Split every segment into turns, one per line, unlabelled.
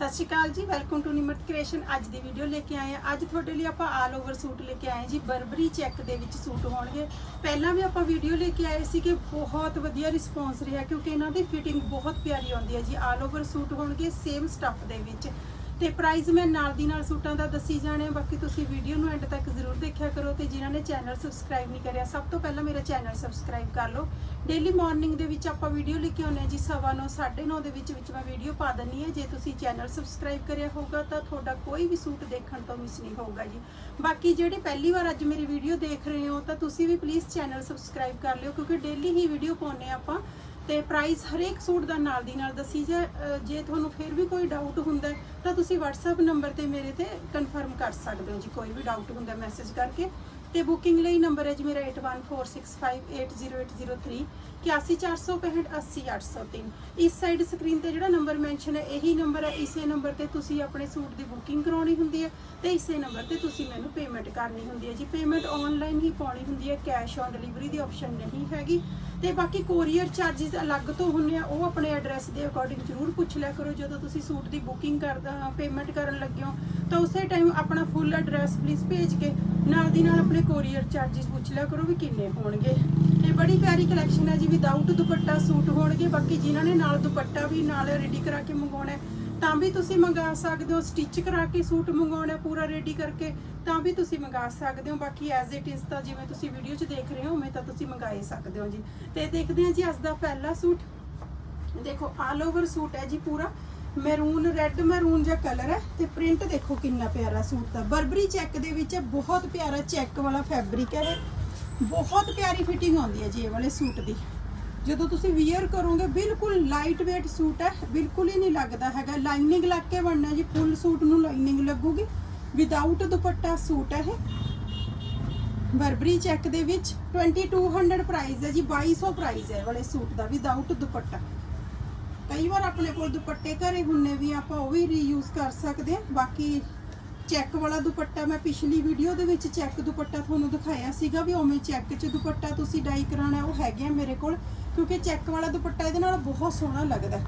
ਸਤਿ ਸ਼੍ਰੀ ਅਕਾਲ ਜੀ welcome to Nimrat creation ਅੱਜ ਦੀ ਵੀਡੀਓ ਲੈ ਕੇ ਆਏ ਆ ਅੱਜ ਤੁਹਾਡੇ ਲਈ ਆਪਾਂ ਆਲ ਓਵਰ ਸੂਟ ਲੈ ਕੇ ਆਏ ਜੀ। ਬਰਬਰੀ ਚੈੱਕ ਦੇ ਵਿੱਚ ਸੂਟ ਹੋਣਗੇ। ਪਹਿਲਾਂ ਵੀ ਆਪਾਂ ਵੀਡੀਓ ਲੈ ਕੇ ਆਏ ਸੀ ਕਿ ਬਹੁਤ ਵਧੀਆ ਰਿਸਪੌਂਸ ਰਿਹਾ, ਕਿਉਂਕਿ ਇਹਨਾਂ ਦੀ ਫਿਟਿੰਗ ਬਹੁਤ ਪਿਆਰੀ ਆਉਂਦੀ ਹੈ ਜੀ। ਆਲ ਓਵਰ ਸੂਟ ਹੋਣਗੇ ਸੇਮ ਸਟੱਫ ਦੇ ਵਿੱਚ। ਤੇ ਪ੍ਰਾਈਸ ਮੈਂ ਨਾਲ ਦੀ ਨਾਲ ਸੂਟਾਂ ਦਾ ਦੱਸੀ ਜਾਣੇ ਬਾਕੀ ਤੁਸੀਂ ਵੀਡੀਓ ਨੂੰ ਐਂਡ ਤੱਕ ਜ਼ਰੂਰ ਦੇਖਿਆ ਕਰੋ ਤੇ ਜਿਨ੍ਹਾਂ ਨੇ ਚੈਨਲ ਸਬਸਕ੍ਰਾਈਬ ਨਹੀਂ ਕਰਿਆ ਸਭ ਤੋਂ ਪਹਿਲਾਂ ਮੇਰਾ ਚੈਨਲ ਸਬਸਕ੍ਰਾਈਬ ਕਰ ਲਓ। ਡੇਲੀ ਮਾਰਨਿੰਗ ਦੇ ਵਿੱਚ ਆਪਾਂ ਵੀਡੀਓ ਲੈ ਕੇ ਆਉਂਦੇ ਹਾਂ ਜੀ ਸਵਾ ਨੌ, ਸਾਢੇ 9 ਦੇ ਵਿੱਚ ਵਿੱਚ ਮੈਂ ਵੀਡੀਓ ਪਾ ਦਿੰਨੀ ਹੈ। ਜੇ ਤੁਸੀਂ ਚੈਨਲ ਸਬਸਕ੍ਰਾਈਬ ਕਰਿਆ ਹੋਊਗਾ ਤਾਂ ਤੁਹਾਡਾ ਕੋਈ ਵੀ ਸੂਟ ਦੇਖਣ ਤੋਂ ਮਿਸ ਨਹੀਂ ਹੋਊਗਾ ਜੀ। ਬਾਕੀ ਜਿਹੜੇ ਪਹਿਲੀ ਵਾਰ ਅੱਜ ਮੇਰੀ ਵੀਡੀਓ ਦੇਖ ਰਹੇ ਹੋ ਤਾਂ ਤੁਸੀਂ ਵੀ ਪਲੀਜ਼ ਚੈਨਲ ਸਬਸਕ੍ਰਾਈਬ ਕਰ ਲਿਓ ਕਿਉਂਕਿ ਡੇਲੀ ਹੀ ਵੀਡੀਓ ਪਾਉਂਦੇ ਹਾਂ ਆਪਾਂ। ਤੇ ਪ੍ਰਾਈਸ ਹਰੇਕ ਸੂਟ ਦਾ ਨਾਲ ਦੀ ਨਾਲ ਦੱਸੀ ਜਾ ਜੇ ਤੁਹਾਨੂੰ ਫਿਰ ਵੀ ਕੋਈ ਡਾਊਟ ਹੁੰਦਾ ਤਾਂ ਤੁਸੀਂ WhatsApp ਨੰਬਰ ਤੇ ਮੇਰੇ ਤੇ ਕਨਫਰਮ ਕਰ ਸਕਦੇ ਹੋ ਜੀ, ਕੋਈ ਵੀ ਡਾਊਟ ਹੁੰਦਾ ਮੈਸੇਜ ਕਰਕੇ। ਤੇ ਬੁਕਿੰਗ ਲਈ ਨੰਬਰ ਹੈ ਜੀ ਮੇਰਾ 8146580803 8146580803 ਇਸ ਸਾਈਡ ਸਕਰੀਨ ਤੇ ਜਿਹੜਾ ਨੰਬਰ ਮੈਂਸ਼ਨ ਹੈ, ਇਹੀ ਨੰਬਰ ਹੈ। ਇਸੇ ਨੰਬਰ ਤੇ ਤੁਸੀਂ ਆਪਣੇ ਸੂਟ ਦੀ ਬੁਕਿੰਗ ਕਰਾਉਣੀ ਹੁੰਦੀ ਹੈ ਤੇ ਇਸੇ ਨੰਬਰ ਤੇ ਤੁਸੀਂ ਮੈਨੂੰ ਪੇਮੈਂਟ ਕਰਨੀ ਹੁੰਦੀ ਹੈ ਜੀ। ਪੇਮੈਂਟ ਆਨਲਾਈਨ ਹੀ ਪਾਉਣੀ ਹੁੰਦੀ ਹੈ ਕੈਸ਼ ਔਨ ਡਿਲੀਵਰੀ ਦੀ ਆਪਸ਼ਨ ਨਹੀਂ ਹੈਗੀ। ਤੇ ਬਾਕੀ ਕੋਰੀਅਰ ਚਾਰजेस ਅਲੱਗ ਤੋਂ ਹੁੰਦੇ ਆ, ਉਹ ਆਪਣੇ ਐਡਰੈਸ ਦੇ ਅਕੋਰਡਿੰਗ ਜ਼ਰੂਰ ਪੁੱਛ ਲਿਆ ਕਰੋ। ਜਦੋਂ ਤੁਸੀਂ ਸੂਟ ਦੀ ਬੁਕਿੰਗ ਕਰਦਾ ਹਾਂ ਪੇਮੈਂਟ ਕਰਨ ਲੱਗੇ ਹੋ, ਤਾਂ ਉਸੇ ਟਾਈਮ ਆਪਣਾ ਫੁੱਲ ਐਡਰੈਸ ਪਲੀਜ਼ ਭੇਜ ਕੇ ਨਾਲ ਦੀ ਨਾਲ ਆਪਣੇ ਕੋਰੀਅਰ ਚਾਰजेस ਪੁੱਛ ਲਿਆ ਕਰੋ ਵੀ ਕਿੰਨੇ ਹੋਣਗੇ। ਇਹ ਬੜੀ ਪਿਆਰੀ ਕਲੈਕਸ਼ਨ ਹੈ ਜੀ ਵਿਦਆਊਟ ਦੁਪੱਟਾ ਸੂਟ ਹੋਣਗੇ, ਬਾਕੀ ਜਿਨ੍ਹਾਂ ਨੇ ਨਾਲ ਦੁਪੱਟਾ ਵੀ ਨਾਲ ਰੈਡੀ ਕਰਾ ਕੇ ਮੰਗਵਾਉਣਾ ਤਾਂ ਵੀ ਤੁਸੀਂ ਮੰਗਾ ਸਕਦੇ ਹੋ ਸਟਿਚ ਕਰਾ ਕੇ ਸੂਟ ਮੰਗਵਾਉਣਾ ਪੂਰਾ ਰੈਡੀ ਕਰਕੇ, ਤਾਂ ਵੀ ਤੁਸੀਂ ਮੰਗਾ ਸਕਦੇ ਹੋ, ਬਾਕੀ ਐਜ਼ ਇਟ ਇਜ਼ ਤਾਂ ਜਿਵੇਂ ਤੁਸੀਂ ਵੀਡੀਓ 'ਚ ਦੇਖ ਰਹੇ ਹੋ, ਉਵੇਂ ਤਾਂ ਤੁਸੀਂ ਮੰਗਾਏ ਸਕਦੇ ਹੋ ਜੀ। ਤੇ ਦੇਖਦੇ ਹਾਂ ਜੀ, ਅੱਜ ਦਾ ਪਹਿਲਾ ਸੂਟ। ਦੇਖੋ ਆਲ ਓਵਰ ਸੂਟ ਹੈ ਜੀ ਪੂਰਾ ਮੈਰੂਨ ਰੈੱਡ ਮੈਰੂਨ ਜਿਹਾ ਕਲਰ ਹੈ, ਤੇ ਪ੍ਰਿੰਟ ਦੇਖੋ ਕਿੰਨਾ ਪਿਆਰਾ ਸੂਟ ਦਾ। ਬਰਬਰੀ ਚੈੱਕ ਦੇ ਵਿੱਚ ਬਹੁਤ ਪਿਆਰਾ ਚੈੱਕ ਵਾਲਾ ਫੈਬਰਿਕ ਹੈ ਬਹੁਤ ਪਿਆਰੀ ਫਿਟਿੰਗ ਆਉਂਦੀ ਹੈ ਜੀ ਇਹ ਵਾਲੇ ਸੂਟ ਦੀ। ਜਦੋਂ ਤੁਸੀਂ ਵੀਅਰ ਕਰੋਗੇ, ਬਿਲਕੁਲ ਲਾਈਟ weight ਸੂਟ ਹੈ, ਬਿਲਕੁਲ ਹੀ ਨਹੀਂ ਲੱਗਦਾ ਹੈਗਾ। ਲਾਈਨਿੰਗ ਲੱਗ ਕੇ ਬਣਨਾ ਜੀ ਫੁੱਲ ਸੂਟ ਨੂੰ ਲਾਈਨਿੰਗ ਲੱਗੂਗੀ। ਵਿਦਆਊਟ ਦੁਪੱਟਾ ਸੂਟ ਹੈ ਇਹ। ਬਰਬਰੀ ਚੈੱਕ ਦੇ ਵਿੱਚ 2200 ਪ੍ਰਾਈਸ ਹੈ ਜੀ 2200 ਪ੍ਰਾਈਸ ਹੈ ਇਹ ਵਾਲੇ ਸੂਟ ਦਾ ਵਿਦਆਊਟ ਦੁਪੱਟਾ। ਕਈ ਵਾਰ ਆਪਣੇ ਕੋਲ ਦੁਪੱਟੇ ਘਰੇ ਹੁੰਨੇ ਵੀ ਆਪਾਂ ਉਹ ਵੀ ਰੀਯੂਜ਼ ਕਰ ਸਕਦੇ ਹਾਂ, ਬਾਕੀ ਚੈੱਕ ਵਾਲਾ ਦੁਪੱਟਾ ਮੈਂ ਪਿਛਲੀ ਵੀਡੀਓ ਦੇ ਵਿੱਚ ਚੈੱਕ ਦੁਪੱਟਾ ਤੁਹਾਨੂੰ ਦਿਖਾਇਆ ਸੀਗਾ ਵੀ ਉਵੇਂ ਚੈੱਕ 'ਚ ਦੁਪੱਟਾ ਤੁਸੀਂ ਡਾਈ ਕਰਾਉਣਾ, ਉਹ ਹੈਗੇ ਆ ਮੇਰੇ ਕੋਲ, ਕਿਉਂਕਿ ਚੈੱਕ ਵਾਲਾ ਦੁਪੱਟਾ ਇਹਦੇ ਨਾਲ ਬਹੁਤ ਸੋਹਣਾ ਲੱਗਦਾ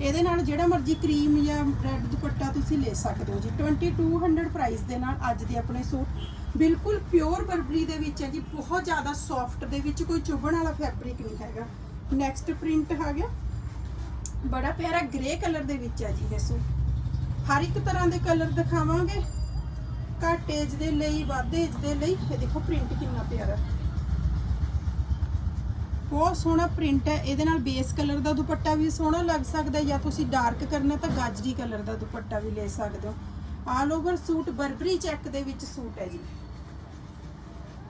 ਇਹਦੇ ਨਾਲ ਜਿਹੜਾ ਮਰਜ਼ੀ ਕਰੀਮ ਜਾਂ ਰੈੱਡ ਦੁਪੱਟਾ ਤੁਸੀਂ ਲੈ ਸਕਦੇ ਹੋ ਜੀ। 2200 ਪ੍ਰਾਈਸ ਦੇ ਨਾਲ ਅੱਜ ਦੇ ਆਪਣੇ ਸੂਟ। ਬਿਲਕੁਲ ਪਿਓਰ ਬਰਬਰੀ ਦੇ ਵਿੱਚ ਹੈ ਜੀ, ਬਹੁਤ ਜ਼ਿਆਦਾ ਸੌਫਟ ਦੇ ਵਿੱਚ ਕੋਈ ਚੁਭਣ ਵਾਲਾ ਫੈਬਰਿਕ ਨਹੀਂ ਹੈਗਾ। ਨੈਕਸਟ ਪ੍ਰਿੰਟ ਹੈਗਾ ਬੜਾ ਪਿਆਰਾ ਗ੍ਰੇ ਕਲਰ ਦੇ ਵਿੱਚ ਹੈ ਜੀ ਇਹ ਸੂਟ। ਹਰ ਇੱਕ ਤਰ੍ਹਾਂ ਦੇ ਕਲਰ ਦਿਖਾਵਾਂਗੇ। ਘੱਟ ਏਜ ਦੇ ਲਈ, ਵੱਧ ਏਜ ਦੇ ਲਈ, ਇਹ ਦੇਖੋ ਪ੍ਰਿੰਟ ਕਿੰਨਾ ਪਿਆਰਾ ਬਹੁਤ ਸੋਹਣਾ ਪ੍ਰਿੰਟ ਹੈ, ਇਹਦੇ ਨਾਲ ਬੇਸ ਕਲਰ ਦਾ ਦੁਪੱਟਾ ਵੀ ਸੋਹਣਾ ਲੱਗ ਸਕਦਾ ਜਾਂ ਤੁਸੀਂ ਡਾਰਕ ਕਰਨਾ ਤਾਂ ਗਾਜਰੀ ਕਲਰ ਦਾ ਦੁਪੱਟਾ ਵੀ ਲੈ ਸਕਦੇ ਹੋ। All over suit Burberry check ਦੇ ਵਿੱਚ ਸੂਟ ਹੈ ਜੀ।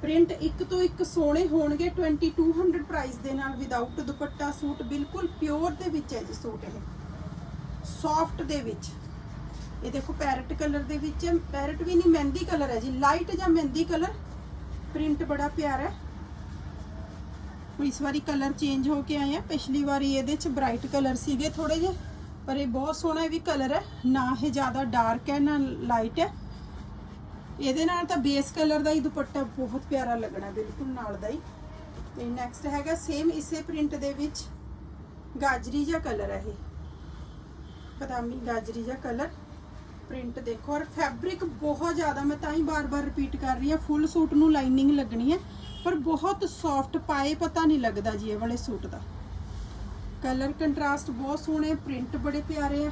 ਪ੍ਰਿੰਟ ਇੱਕ ਤੋਂ ਇੱਕ ਸੋਹਣੇ ਹੋਣਗੇ 2200 ਪ੍ਰਾਈਸ ਦੇ ਨਾਲ ਵਿਦਆਊਟ ਦੁਪੱਟਾ ਸੂਟ ਬਿਲਕੁਲ ਪਿਓਰ ਦੇ ਵਿੱਚ ਹੈ ਜੀ ਸੂਟ ਇਹ। ਸੌਫਟ ਦੇ ਵਿੱਚ। ਇਹ ਦੇਖੋ ਪੈਰਟ ਕਲਰ ਦੇ ਵਿੱਚ ਪੈਰਟ ਵੀ ਨਹੀਂ, ਮਹਿੰਦੀ ਕਲਰ ਹੈ ਜੀ। ਲਾਈਟ ਜਾਂ ਮਹਿੰਦੀ ਕਲਰ ਪ੍ਰਿੰਟ ਬੜਾ ਪਿਆਰਾ ਹੈ। ਇਸ ਵਾਰੀ ਕਲਰ ਚੇਂਜ ਹੋ ਕੇ ਆਏ ਆ। ਪਿਛਲੀ ਵਾਰੀ ਇਹਦੇ ਚ ਬ੍ਰਾਈਟ ਕਲਰ ਸੀਗੇ ਥੋੜੇ ਜਿਹੇ, ਪਰ ਇਹ ਬਹੁਤ ਸੋਹਣਾ ਵੀ ਕਲਰ ਹੈ। ਨਾ ਇਹ ਜ਼ਿਆਦਾ ਡਾਰਕ ਹੈ, ਨਾ ਲਾਈਟ ਹੈ। ਇਹਦੇ ਨਾਲ ਤਾਂ ਬੇਸ ਕਲਰ ਦਾ ਹੀ ਦੁਪੱਟਾ ਬਹੁਤ ਪਿਆਰਾ ਲੱਗਣਾ, ਬਿਲਕੁਲ ਨਾਲ ਦਾ ਹੀ। ਤੇ ਨੈਕਸਟ ਹੈਗਾ ਸੇਮ ਇਸੇ ਪ੍ਰਿੰਟ ਦੇ ਵਿੱਚ ਗਾਜਰੀ ਜਿਹਾ ਕਲਰ ਹੈ ਇਹ। ਬਦਾਮੀ ਗਾਜਰੀ ਜਿਹਾ ਕਲਰ ਪ੍ਰਿੰਟ ਦੇਖੋ ਔਰ ਫੈਬਰਿਕ ਬਹੁਤ ਜ਼ਿਆਦਾ, ਮੈਂ ਤਾਂ ਹੀ ਬਾਰ-ਬਾਰ ਰਿਪੀਟ ਕਰ ਰਹੀ ਹਾਂ ਫੁੱਲ ਸੂਟ ਨੂੰ ਲਾਈਨਿੰਗ ਲੱਗਣੀ ਹੈ, ਪਰ ਬਹੁਤ ਸੌਫਟ ਪਾਏ ਪਤਾ ਨਹੀਂ ਲੱਗਦਾ ਜੀ ਇਹ ਵਾਲੇ ਸੂਟ ਦਾ। ਕਲਰ ਕੰਟਰਾਸਟ ਬਹੁਤ ਸੋਹਣੇ ਪ੍ਰਿੰਟ ਬੜੇ ਪਿਆਰੇ ਆ।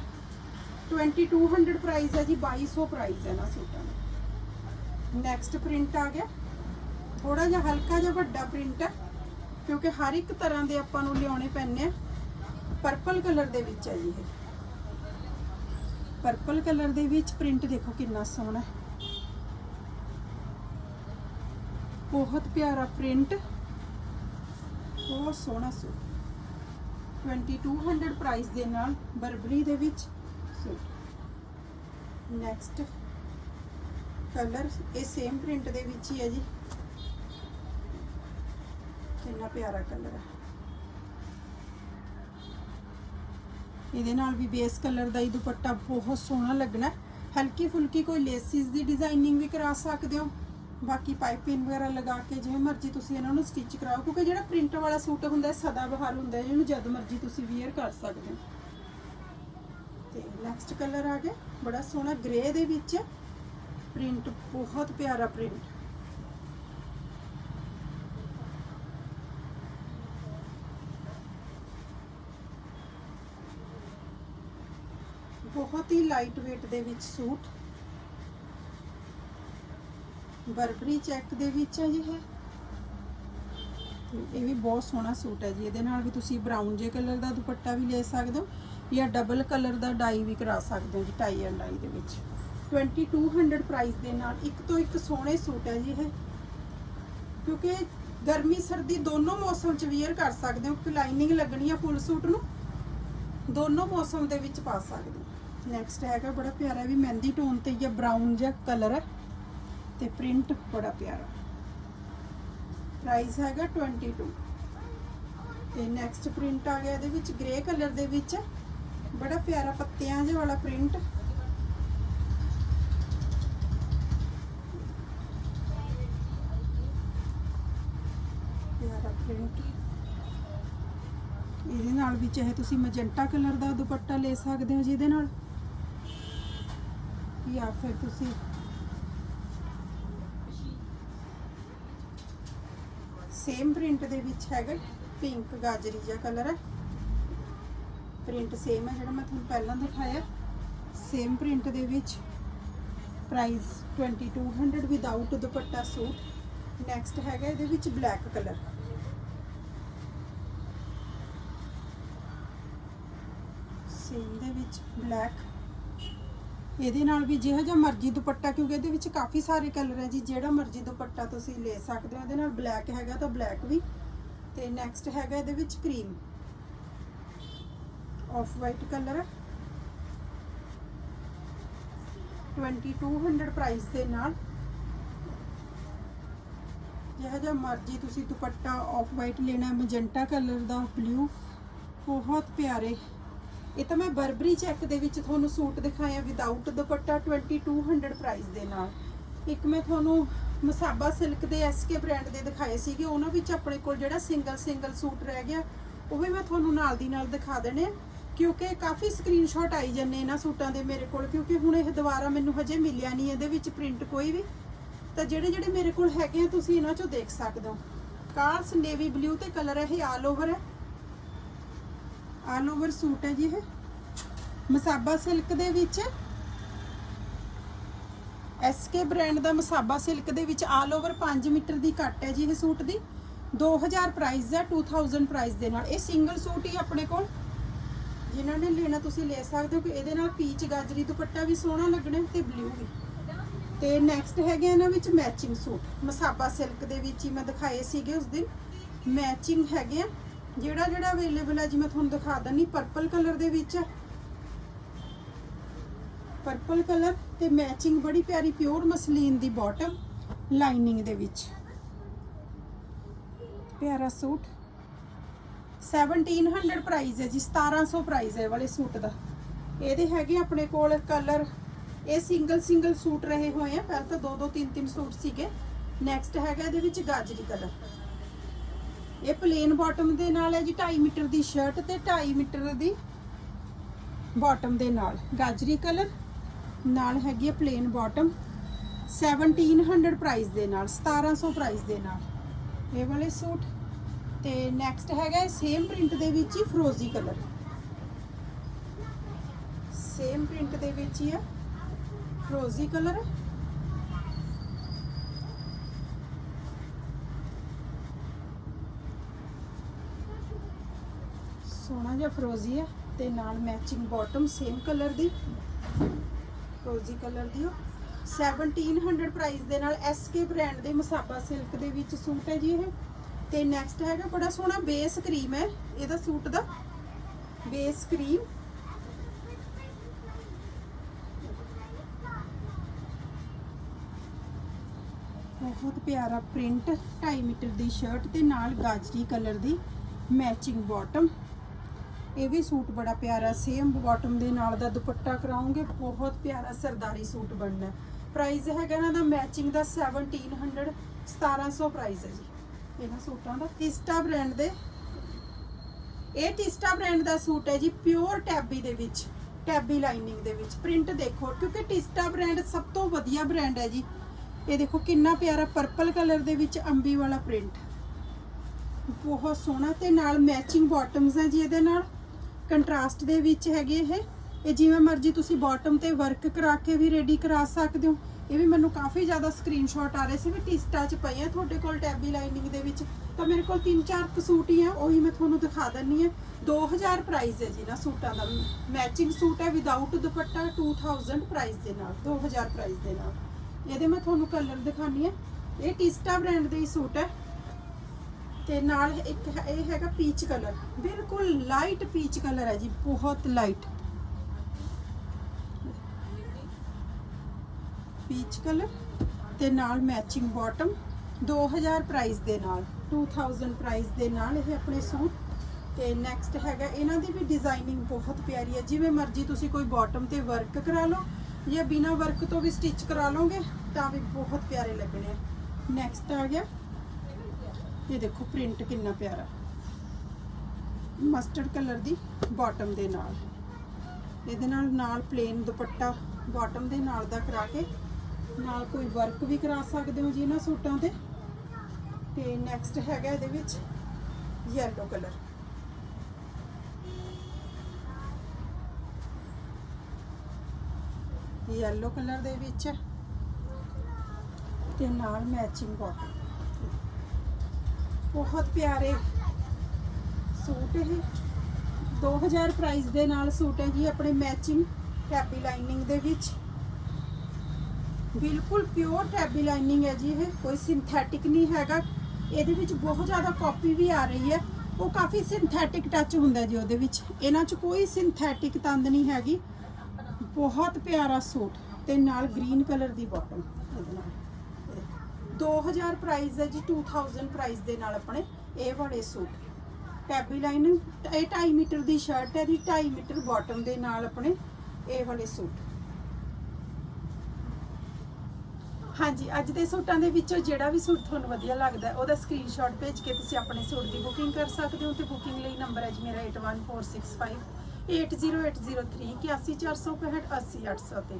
2200 ਪ੍ਰਾਈਸ ਹੈ ਜੀ 2200 ਪ੍ਰਾਈਸ ਹੈ ਨਾ ਸੂਟਾਂ ਦਾ। ਨੈਕਸਟ ਪ੍ਰਿੰਟ ਆ ਗਿਆ। ਥੋੜਾ ਜਿਹਾ ਹਲਕਾ ਜਿਹਾ ਵੱਡਾ ਪ੍ਰਿੰਟ ਹੈ, ਕਿਉਂਕਿ ਹਰ ਇੱਕ ਤਰ੍ਹਾਂ ਦੇ ਆਪਾਂ ਨੂੰ ਲਿਆਉਣੇ ਪੈਣੇ ਆ। ਪਰਪਲ ਕਲਰ ਦੇ ਵਿੱਚ ਹੈ ਜੀ ਇਹ। ਪਰਪਲ ਕਲਰ ਦੇ ਵਿੱਚ ਪ੍ਰਿੰਟ ਦੇਖੋ ਕਿੰਨਾ ਸੋਹਣਾ ਹੈ। ਬਹੁਤ ਪਿਆਰਾ ਪ੍ਰਿੰਟ ਬਹੁਤ ਸੋਹਣਾ ਸੂਟ 2200 ਪ੍ਰਾਈਸ ਦੇ ਨਾਲ ਬਰਬਰੀ ਦੇ ਵਿੱਚ ਸੂਟ ਨੈਕਸਟ ਕਲਰ ਇਹ ਸੇਮ ਪ੍ਰਿੰਟ ਦੇ ਵਿੱਚ ਹੀ ਹੈ ਜੀ। ਕਿੰਨਾ ਪਿਆਰਾ ਕਲਰ ਹੈ। ਇਹਦੇ ਨਾਲ ਵੀ ਬੇਸ ਕਲਰ ਦਾ ਹੀ ਦੁਪੱਟਾ ਬਹੁਤ ਸੋਹਣਾ ਲੱਗਣਾ ਹਲਕੀ ਫੁਲਕੀ ਕੋਈ ਲੇਸਿਸ ਦੀ ਡਿਜ਼ਾਈਨਿੰਗ ਵੀ ਕਰਾ ਸਕਦੇ ਹੋ। ਬਾਕੀ ਪਾਈਪਿੰਗ ਵਗੈਰਾ ਲਗਾ ਕੇ ਜਿਵੇਂ ਮਰਜ਼ੀ ਤੁਸੀਂ ਇਹਨਾਂ ਨੂੰ ਸਟਿਚ ਕਰਾਓ, ਕਿਉਂਕਿ ਜਿਹੜਾ ਪ੍ਰਿੰਟ ਵਾਲਾ ਸੂਟ ਹੁੰਦਾ ਹੈ, ਸਦਾ ਬਹਾਰ ਹੁੰਦਾ ਹੈ ਇਹਨੂੰ ਜਦ ਮਰਜ਼ੀ ਤੁਸੀਂ ਵੇਅਰ ਕਰ ਸਕਦੇ ਹੋ। ਤੇ ਨੈਕਸਟ ਕਲਰ ਆ ਗਿਆ, ਬੜਾ ਸੋਹਣਾ ਗ੍ਰੇ ਦੇ ਵਿੱਚ। ਪ੍ਰਿੰਟ ਬਹੁਤ ਪਿਆਰਾ ਪ੍ਰਿੰਟ ਬਹੁਤ ਹੀ ਲਾਈਟ weight ਦੇ ਵਿੱਚ ਸੂਟ। ਬਰਬਰੀ ਚੈੱਕ ਦੇ ਵਿੱਚ ਹੈ ਜੀ ਹੈ ਇਹ ਵੀ ਬਹੁਤ ਸੋਹਣਾ ਸੂਟ ਹੈ ਜੀ। ਇਹਦੇ ਨਾਲ ਵੀ ਤੁਸੀਂ ਬਰਾਊਨ ਜੇ ਕਲਰ ਦਾ ਦੁਪੱਟਾ ਵੀ ਲੈ ਸਕਦੇ ਹੋ ਜਾਂ ਡਬਲ ਕਲਰ ਦਾ ਡਾਈ ਵੀ ਕਰਾ ਸਕਦੇ ਹੋ ਜੀ ਟਾਈ ਐਂਡ ਡਾਈ ਦੇ ਵਿੱਚ। 2200 ਪ੍ਰਾਈਸ ਦੇ ਨਾਲ ਇੱਕ ਤੋਂ ਇੱਕ ਸੋਹਣੇ ਸੂਟ ਹੈ ਜੀ ਇਹ। ਕਿਉਂਕਿ ਗਰਮੀ, ਸਰਦੀ ਦੋਨੋਂ ਮੌਸਮ ਚ ਵੀਅਰ ਕਰ ਸਕਦੇ ਹੋ। ਕਿ ਲਾਈਨਿੰਗ ਲੱਗਣੀ ਆ ਫੁੱਲ ਸੂਟ ਨੂੰ, ਦੋਨੋਂ ਮੌਸਮ ਦੇ ਵਿੱਚ ਪਾ ਸਕਦੇ ਹੋ। ਨੈਕਸਟ ਹੈਗਾ ਬੜਾ ਪਿਆਰਾ ਵੀ ਮਹਿੰਦੀ ਟੋਨ ਤੇ ਜਾਂ ਬਰਾਊਨ ਜਿਹਾ ਕਲਰ ਹੈ ਤੇ ਪ੍ਰਿੰਟ ਬੜਾ ਪਿਆਰਾ। ਪ੍ਰਾਈਸ ਹੈਗਾ 22 ਤੇ ਨੈਕਸਟ ਪ੍ਰਿੰਟ ਆ ਗਿਆ ਇਹਦੇ ਵਿੱਚ ਗ੍ਰੇ ਕਲਰ ਦੇ ਵਿੱਚ। ਬੜਾ ਪਿਆਰਾ ਪੱਤਿਆਂ ਜਿਹੇ ਵਾਲਾ ਪ੍ਰਿੰਟ ਪਿਆਰਾ ਪ੍ਰਿੰਟ ਇਹਦੇ ਨਾਲ ਵੀ ਚਾਹੇ ਤੁਸੀਂ ਮੈਜੈਂਟਾ ਕਲਰ ਦਾ ਦੁਪੱਟਾ ਲੈ ਸਕਦੇ ਹੋ ਜਿਹਦੇ ਨਾਲ। ਜਾਂ ਫਿਰ ਤੁਸੀਂ ਸੇਮ ਪ੍ਰਿੰਟ ਦੇ ਵਿੱਚ ਹੈਗਾ ਪਿੰਕ ਗਾਜਰੀ ਜਿਹਾ ਕਲਰ ਹੈ। ਪ੍ਰਿੰਟ ਸੇਮ ਹੈ ਜਿਹੜਾ ਮੈਂ ਤੁਹਾਨੂੰ ਪਹਿਲਾਂ ਦਿਖਾਇਆ। ਸੇਮ ਪ੍ਰਿੰਟ ਦੇ ਵਿੱਚ price 2200 without dupatta suit. Next ਹੈਗਾ ਇਹਦੇ ਵਿੱਚ ਬਲੈਕ ਕਲਰ ਸੇਮ ਦੇ ਵਿੱਚ ਬਲੈਕ ਇਹਦੇ ਨਾਲ ਵੀ ਜਿਹੋ ਜਿਹਾ ਮਰਜ਼ੀ ਦੁਪੱਟਾ, ਕਿਉਂਕਿ ਇਹਦੇ ਵਿੱਚ ਕਾਫੀ ਸਾਰੇ ਕਲਰ ਹੈ ਜੀ। ਜਿਹੜਾ ਮਰਜ਼ੀ ਦੁਪੱਟਾ ਤੁਸੀਂ ਲੈ ਸਕਦੇ ਹੋ। ਇਹਦੇ ਨਾਲ ਬਲੈਕ ਹੈਗਾ ਤਾਂ ਬਲੈਕ ਵੀ। ਤੇ ਨੈਕਸਟ ਹੈਗਾ ਇਹਦੇ ਵਿੱਚ ਕਰੀਮ ਆਫ ਵਾਈਟ ਕਲਰ ਹੈ 2200 ਪ੍ਰਾਈਸ ਦੇ ਨਾਲ। ਜਿਹੜਾ ਜਿਹਾ ਮਰਜ਼ੀ ਤੁਸੀਂ ਦੁਪੱਟਾ ਆਫ ਵਾਈਟ ਲੈਣਾ। ਮੈਜੈਂਟਾ ਕਲਰ ਦਾ ਬਲੂ ਬਹੁਤ ਪਿਆਰੇ। ਇਹ ਤਾਂ ਮੈਂ ਬਰਬਰੀ ਚੈੱਕ ਦੇ ਵਿੱਚ ਤੁਹਾਨੂੰ ਸੂਟ ਦਿਖਾਇਆ ਵਿਦਆਊਟ ਦੁਪੱਟਾ 2200 ਪ੍ਰਾਈਸ ਦੇ ਨਾਲ। ਇੱਕ ਮੈਂ ਤੁਹਾਨੂੰ ਮਸਾਬਾ ਸਿਲਕ ਦੇ ਐਸਕੇ ਬ੍ਰਾਂਡ ਦੇ ਦਿਖਾਏ ਸੀਗੇ, ਉਹਨਾਂ ਵਿੱਚ ਆਪਣੇ ਕੋਲ ਜਿਹੜਾ ਸਿੰਗਲ ਸਿੰਗਲ ਸੂਟ ਰਹਿ ਗਿਆ, ਉਹ ਵੀ ਮੈਂ ਤੁਹਾਨੂੰ ਨਾਲ ਦੀ ਨਾਲ ਦਿਖਾ ਦੇਣੇ ਆ। ਕਿਉਂਕਿ ਕਾਫੀ ਸਕਰੀਨਸ਼ਾਟ ਆਈ ਜਾਂਦੇ ਇਹਨਾਂ ਸੂਟਾਂ ਦੇ ਮੇਰੇ ਕੋਲ, ਕਿਉਂਕਿ ਹੁਣ ਇਹ ਦੁਬਾਰਾ ਮੈਨੂੰ ਹਜੇ ਮਿਲਿਆ ਨਹੀਂ ਇਹਦੇ ਵਿੱਚ ਪ੍ਰਿੰਟ ਕੋਈ ਵੀ। ਤਾਂ ਜਿਹੜੇ ਜਿਹੜੇ ਮੇਰੇ ਕੋਲ ਹੈਗੇ ਆ, ਤੁਸੀਂ ਇਹਨਾਂ ਚੋਂ ਦੇਖ ਸਕਦੇ ਹੋ। ਕਾਰਸ ਨੇਵੀ ਬਲੂ ਤੇ ਕਲਰ ਇਹ ਆਲ ਓਵਰ ਹੈ। ਆਲ ਓਵਰ ਸੂਟ ਹੈ ਜੀ ਇਹ। ਮਸਾਬਾ ਸਿਲਕ ਦੇ ਵਿੱਚ। ਐਸਕੇ ਬ੍ਰਾਂਡ ਦਾ ਮਸਾਬਾ ਸਿਲਕ ਦੇ ਵਿੱਚ ਆਲ ਓਵਰ 5 ਮੀਟਰ ਦੀ ਕੱਟ ਹੈ ਜੀ ਇਹ ਸੂਟ ਦੀ। 2000 ਪ੍ਰਾਈਸ ਹੈ 2000 ਪ੍ਰਾਈਸ ਦੇ ਨਾਲ। ਇਹ ਸਿੰਗਲ ਸੂਟ ਹੀ ਆਪਣੇ ਕੋਲ। ਜਿਨ੍ਹਾਂ ਨੇ ਲੈਣਾ ਤੁਸੀਂ ਲੈ ਸਕਦੇ ਹੋ ਕਿ ਇਹਦੇ ਨਾਲ ਪੀਚ ਗਾਜਰੀ ਦੁਪੱਟਾ ਵੀ ਸੋਹਣਾ ਲੱਗਣਾ ਤੇ ਬਲੂ ਵੀ। ਤੇ ਨੈਕਸਟ ਹੈਗੇ ਇਹਨਾਂ ਵਿੱਚ ਮੈਚਿੰਗ ਸੂਟ। ਮਸਾਬਾ ਸਿਲਕ ਦੇ ਵਿੱਚ ਹੀ ਮੈਂ ਦਿਖਾਏ ਸੀਗੇ ਉਸ ਦਿਨ। ਮੈਚਿੰਗ ਹੈਗੇ ਆ। ਜਿਹੜਾ ਜਿਹੜਾ ਅਵੇਲੇਬਲ ਹੈ ਜੀ ਮੈਂ ਤੁਹਾਨੂੰ ਦਿਖਾ ਦਿੰਨੀ ਪਰਪਲ ਕਲਰ ਦੇ ਵਿੱਚ। ਪਰਪਲ ਕਲਰ ਤੇ ਮੈਚਿੰਗ ਬੜੀ ਪਿਆਰੀ ਪਿਓਰ ਮਸਲੀਨ ਦੀ ਬਾਟਮ ਲਾਈਨਿੰਗ ਦੇ ਵਿੱਚ। ਪਿਆਰਾ ਸੂਟ। 1700 ਪ੍ਰਾਈਸ ਹੈ ਜੀ 1700 ਪ੍ਰਾਈਸ ਹੈ ਵਾਲੇ ਸੂਟ ਦਾ। ਇਹਦੇ ਹੈਗੇ ਆਪਣੇ ਕੋਲ ਕਲਰ ਇਹ ਸਿੰਗਲ ਸਿੰਗਲ ਸੂਟ ਰਹੇ ਹੋਏ ਆ, ਪਹਿਲਾਂ ਤਾਂ ਦੋ ਦੋ ਤਿੰਨ ਤਿੰਨ ਸੂਟ ਸੀਗੇ। ਨੈਕਸਟ ਹੈਗਾ ਇਹਦੇ ਵਿੱਚ ਗਾਜਰੀ ਕਲਰ ਇਹ ਪਲੇਨ ਬਾਟਮ ਦੇ ਨਾਲ ਹੈ ਜੀ 2.5 ਮੀਟਰ ਦੀ ਸ਼ਰਟ ਤੇ 2.5 ਮੀਟਰ ਦੀ ਬਾਟਮ ਦੇ ਨਾਲ। ਗਾਜਰੀ ਕਲਰ ਨਾਲ ਹੈਗੀ ਹੈ ਪਲੇਨ ਬਾਟਮ 1700 ਪ੍ਰਾਈਸ ਦੇ ਨਾਲ 1700 ਪ੍ਰਾਈਸ ਦੇ ਨਾਲ। ਇਹ ਵਾਲੇ ਸੂਟ। ਤੇ ਨੈਕਸਟ ਹੈਗਾ ਸੇਮ ਪ੍ਰਿੰਟ ਦੇ ਵਿੱਚ ਹੀ ਫਰੋਜ਼ੀ ਕਲਰ ਸੇਮ ਪ੍ਰਿੰਟ ਦੇ ਵਿੱਚ ਹੀ ਹੈ। ਫਰੋਜ਼ੀ ਕਲਰ ਸੋਹਣਾ ਜਿਹਾ ਫਰੋਜ਼ੀ ਹੈ ਤੇ ਨਾਲ ਮੈਚਿੰਗ ਬਾਟਮ ਸੇਮ ਕਲਰ ਦੀ, ਫਰੋਜ਼ੀ ਕਲਰ ਦੀ ਉਹ 1700 ਪ੍ਰਾਈਸ ਦੇ ਨਾਲ ਐਸਕੇ ਬ੍ਰਾਂਡ ਦੇ ਮਸਾਬਾ ਸਿਲਕ ਦੇ ਵਿੱਚ ਸੂਟ ਹੈ ਜੀ ਇਹ। ਤੇ ਨੈਕਸਟ ਹੈਗਾ, ਬੜਾ ਸੋਹਣਾ ਬੇਸ ਕਰੀਮ ਹੈ। ਇਹਦਾ ਸੂਟ ਦਾ ਬੇਸ ਕਰੀਮ ਬਹੁਤ ਪਿਆਰਾ ਪ੍ਰਿੰਟ 2.5 ਮੀਟਰ ਦੀ ਸ਼ਰਟ ਤੇ ਨਾਲ ਗਾਜਰੀ ਕਲਰ ਦੀ ਮੈਚਿੰਗ ਬਾਟਮ ਇਹ ਵੀ ਸੂਟ ਬੜਾ ਪਿਆਰਾ ਸੇਮ ਬਾਟਮ ਦੇ ਨਾਲ ਦਾ ਦੁਪੱਟਾ ਕਰਾਉਂਗੇ, ਬਹੁਤ ਪਿਆਰਾ ਸਰਦਾਰੀ ਸੂਟ ਬਣਨਾ। ਪ੍ਰਾਈਸ ਹੈਗਾ ਇਹਨਾਂ ਦਾ ਮੈਚਿੰਗ ਦਾ 1700 1700 ਪ੍ਰਾਈਸ ਹੈ ਜੀ। ਇਹਨਾਂ ਸੂਟਾਂ ਦਾ ਟਿਸਟਾ ਬ੍ਰਾਂਡ ਦੇ। ਇਹ ਟਿਸਟਾ ਬ੍ਰਾਂਡ ਦਾ ਸੂਟ ਹੈ ਜੀ ਪਿਓਰ ਟੈਬੀ ਦੇ ਵਿੱਚ ਟੈਬੀ ਲਾਈਨਿੰਗ ਦੇ ਵਿੱਚ। ਪ੍ਰਿੰਟ ਦੇਖੋ, ਕਿਉਂਕਿ ਟਿਸਟਾ ਬ੍ਰਾਂਡ ਸਭ ਤੋਂ ਵਧੀਆ ਬ੍ਰਾਂਡ ਹੈ ਜੀ। ਇਹ ਦੇਖੋ ਕਿੰਨਾ ਪਿਆਰਾ ਪਰਪਲ ਕਲਰ ਦੇ ਵਿੱਚ ਅੰਬੀ ਵਾਲਾ ਪ੍ਰਿੰਟ ਬਹੁਤ ਸੋਹਣਾ ਤੇ ਨਾਲ ਮੈਚਿੰਗ ਬਾਟਮਸ ਹੈ ਜੀ ਇਹਦੇ ਨਾਲ। ਕੰਟਰਾਸਟ ਦੇ ਵਿੱਚ ਹੈਗੇ ਇਹ। ਇਹ ਜਿਵੇਂ ਮਰਜ਼ੀ ਤੁਸੀਂ ਬਾਟਮ ਤੇ ਵਰਕ ਕਰਾ ਕੇ ਵੀ ਰੈਡੀ ਕਰਾ ਸਕਦੇ ਹੋ। ਇਹ ਵੀ ਮੈਨੂੰ ਕਾਫੀ ਜ਼ਿਆਦਾ ਸਕਰੀਨਸ਼ਾਟ ਆ ਰਹੇ ਸੀ ਵੀ ਟਿਸਟਾ ਚ ਪਈ ਆ ਤੁਹਾਡੇ ਕੋਲ ਟੈਬੀ ਲਾਈਨਿੰਗ ਦੇ ਵਿੱਚ। ਤਾਂ ਮੇਰੇ ਕੋਲ ਤਿੰਨ ਚਾਰ ਕੁ ਸੂਟ ਹੀ ਆ, ਉਹੀ ਮੈਂ ਤੁਹਾਨੂੰ ਦਿਖਾ ਦਿੰਨੀ ਆ 2000 ਪ੍ਰਾਈਸ ਹੈ ਜੀ ਨਾ ਸੂਟਾਂ ਦਾ। ਮੈਚਿੰਗ ਸੂਟ ਹੈ ਵਿਦਆਊਟ ਦੁਪੱਟਾ 2000 ਪ੍ਰਾਈਸ ਦੇ ਨਾਲ 2000 ਪ੍ਰਾਈਸ ਦੇ ਨਾਲ। ਇਹਦੇ ਮੈਂ ਤੁਹਾਨੂੰ ਕਲਰ ਦਿਖਾਨੀ ਆ ਇਹ ਟਿਸਟਾ ਬ੍ਰਾਂਡ ਦੇ ਹੀ ਸੂਟ ਹੈ। ਤੇ ਨਾਲ ਇੱਕ ਹੈ- ਇਹ ਹੈਗਾ ਪੀਚ ਕਲਰ ਬਿਲਕੁਲ ਲਾਈਟ ਪੀਚ ਕਲਰ ਹੈ ਜੀ, ਬਹੁਤ ਲਾਈਟ ਪੀਚ ਕਲਰ ਤੇ ਨਾਲ ਮੈਚਿੰਗ ਬਾਟਮ 2000 ਪ੍ਰਾਈਸ ਦੇ ਨਾਲ 2000 ਪ੍ਰਾਈਸ ਦੇ ਨਾਲ ਇਹ ਆਪਣੇ ਸੂਟ। ਤੇ ਨੈਕਸਟ ਹੈਗਾ, ਇਹਨਾਂ ਦੀ ਵੀ ਡਿਜ਼ਾਈਨਿੰਗ ਬਹੁਤ ਪਿਆਰੀ ਹੈ। ਜਿਵੇਂ ਮਰਜ਼ੀ ਤੁਸੀਂ ਕੋਈ ਬਾਟਮ ਤੇ ਵਰਕ ਕਰਾ ਲਓ, ਜਾਂ ਬਿਨਾ ਵਰਕ ਤੋਂ ਵੀ ਸਟਿਚ ਕਰਾ ਲਓਗੇ, ਤਾਂ ਵੀ ਬਹੁਤ ਪਿਆਰੇ ਲੱਗਣੇ ਆ। ਨੈਕਸਟ ਆ ਗਿਆ। ਇਹ ਦੇਖੋ ਪ੍ਰਿੰਟ ਕਿੰਨਾ ਪਿਆਰਾ। ਮਸਟਰਡ ਕਲਰ ਦੀ ਬਾਟਮ ਦੇ ਨਾਲ। ਇਹਦੇ ਨਾਲ ਨਾਲ ਪਲੇਨ ਦੁਪੱਟਾ ਬਾਟਮ ਦੇ ਨਾਲ ਦਾ ਕਰਾ ਕੇ ਨਾਲ ਕੋਈ ਵਰਕ ਵੀ ਕਰਾ ਸਕਦੇ ਹੋ ਜੀ ਇਹਨਾਂ ਸੂਟਾਂ ਤੇ। ਤੇ ਨੈਕਸਟ ਹੈਗਾ ਇਹਦੇ ਵਿੱਚ ਯੈਲੋ ਕਲਰ ਯੈਲੋ ਕਲਰ ਦੇ ਵਿੱਚ ਤੇ ਨਾਲ ਮੈਚਿੰਗ ਬਾਟਮ ਬਹੁਤ ਪਿਆਰੇ ਸੂਟ ਇਹ। 2000 ਪ੍ਰਾਈਸ ਦੇ ਨਾਲ ਸੂਟ ਹੈ ਜੀ ਆਪਣੇ ਮੈਚਿੰਗ ਟੈਬੀ ਲਾਈਨਿੰਗ ਦੇ ਵਿੱਚ। ਬਿਲਕੁਲ ਪਿਓਰ ਟੈਬੀ ਲਾਈਨਿੰਗ ਹੈ ਜੀ ਇਹ। ਕੋਈ ਸਿੰਥੈਟਿਕ ਨਹੀਂ ਹੈਗਾ। ਇਹਦੇ ਵਿੱਚ ਬਹੁਤ ਜ਼ਿਆਦਾ ਕਾਪੀ ਵੀ ਆ ਰਹੀ ਹੈ। ਉਹ ਕਾਫੀ ਸਿੰਥੈਟਿਕ ਟੱਚ ਹੁੰਦਾ ਜੀ ਉਹਦੇ ਵਿੱਚ। ਇਹਨਾਂ 'ਚ ਕੋਈ ਸਿੰਥੈਟਿਕ ਤੰਦ ਨਹੀਂ ਹੈਗੀ। ਬਹੁਤ ਪਿਆਰਾ ਸੂਟ ਤੇ ਨਾਲ ਗ੍ਰੀਨ ਕਲਰ ਦੀ ਬਾਟਮ 2000 ਪ੍ਰਾਈਸ ਹੈ ਜੀ 2000 ਪ੍ਰਾਈਸ ਦੇ ਨਾਲ ਆਪਣੇ ਇਹ ਵਾਲੇ ਸੂਟ। ਟੈਬੀ ਲਾਈਨ ਇਹ 2.5 ਮੀਟਰ ਦੀ ਸ਼ਰਟ ਹੈ ਦੀ 2.5 ਮੀਟਰ ਬਾਟਮ ਦੇ ਨਾਲ ਆਪਣੇ ਇਹ ਵਾਲੇ ਸੂਟ। ਹਾਂਜੀ, ਅੱਜ ਦੇ ਸੂਟਾਂ ਦੇ ਵਿੱਚੋਂ ਜਿਹੜਾ ਵੀ ਸੂਟ ਤੁਹਾਨੂੰ ਵਧੀਆ ਲੱਗਦਾ ਉਹਦਾ ਸਕਰੀਨਸ਼ਾਟ ਭੇਜ ਕੇ ਤੁਸੀਂ ਆਪਣੇ ਸੂਟ ਦੀ ਬੁਕਿੰਗ ਕਰ ਸਕਦੇ ਹੋ ਤੇ ਬੁਕਿੰਗ ਲਈ ਨੰਬਰ ਹੈ ਜੀ ਮੇਰਾ 81465 80803 81465 80803